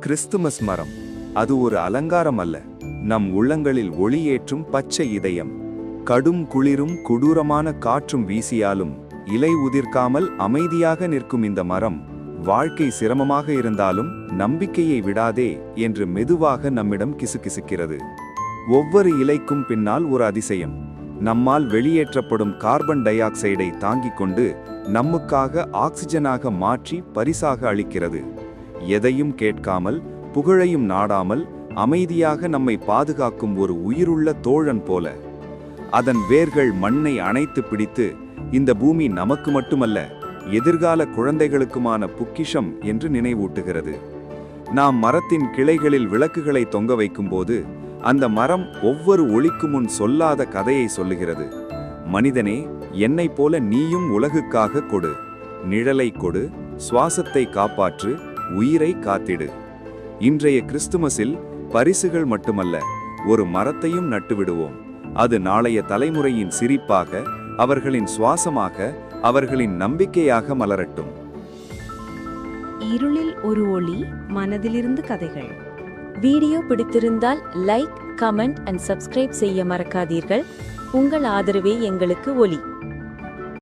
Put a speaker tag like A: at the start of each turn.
A: Christmas மரம். அது ஒரு அலங்காரம் அல்ல. நம் உள்ளங்களில் ஒளியேற்றும் பச்சை இதயம். கடும் குளிரும் கொடூரமான காற்றும் வீசியாலும் இலை உதிர்க்காமல் அமைதியாக நிற்கும் இந்த மரம் வாழ்க்கை சிரமமாக இருந்தாலும் நம்பிக்கையை விடாதே என்று மெதுவாக நம்மிடம் கிசுகிசுக்கிறது. ஒவ்வொரு இலைக்கும் பின்னால் ஒரு அதிசயம். நம்மால் வெளியேற்றப்படும் கார்பன் டை ஆக்சைடை தாங்கிக் கொண்டு நமக்காக ஆக்சிஜனாக மாற்றி பரிசாக அளிக்கிறது. எதையும் கேட்காமல் புகழையும் நாடாமல் அமைதியாக நம்மை பாதுகாக்கும் ஒரு உயிருள்ள தோழன் போல. அதன் வேர்கள் மண்ணை அணைத்து பிடித்து இந்த பூமி நமக்கு மட்டுமல்ல எதிர்கால குழந்தைகளுக்குமான புக்கிஷம் என்று நினைவூட்டுகிறது. நாம் மரத்தின் கிளைகளில் விளக்குகளை தொங்க வைக்கும்போது அந்த மரம் ஒவ்வொரு ஒளிக்கு முன் சொல்லாத கதையை சொல்லுகிறது. மனிதனே என்னைப் போல நீயும் உலகுக்காக கொடு. நிழலை கொடு சுவாசத்தை காப்பாற்று உயிரை காத்திடு. இன்றைய கிறிஸ்துமஸில் பரிசுகள் மட்டுமல்ல ஒரு மரத்தையும் நட்டுவிடுவோம். அது நாளைய தலைமுறையின் சிரிப்பாக அவர்களின் சுவாசமாக அவர்களின் நம்பிக்கையாக மலரட்டும்.
B: இருளில் ஒரு ஒளி மனதிலிருந்து கதைகள்.
C: வீடியோ பிடித்திருந்தால் லைக் கமெண்ட் அண்ட் சப்ஸ்கிரைப் செய்ய மறக்காதீர்கள். உங்கள் ஆதரவே எங்களுக்கு ஒலி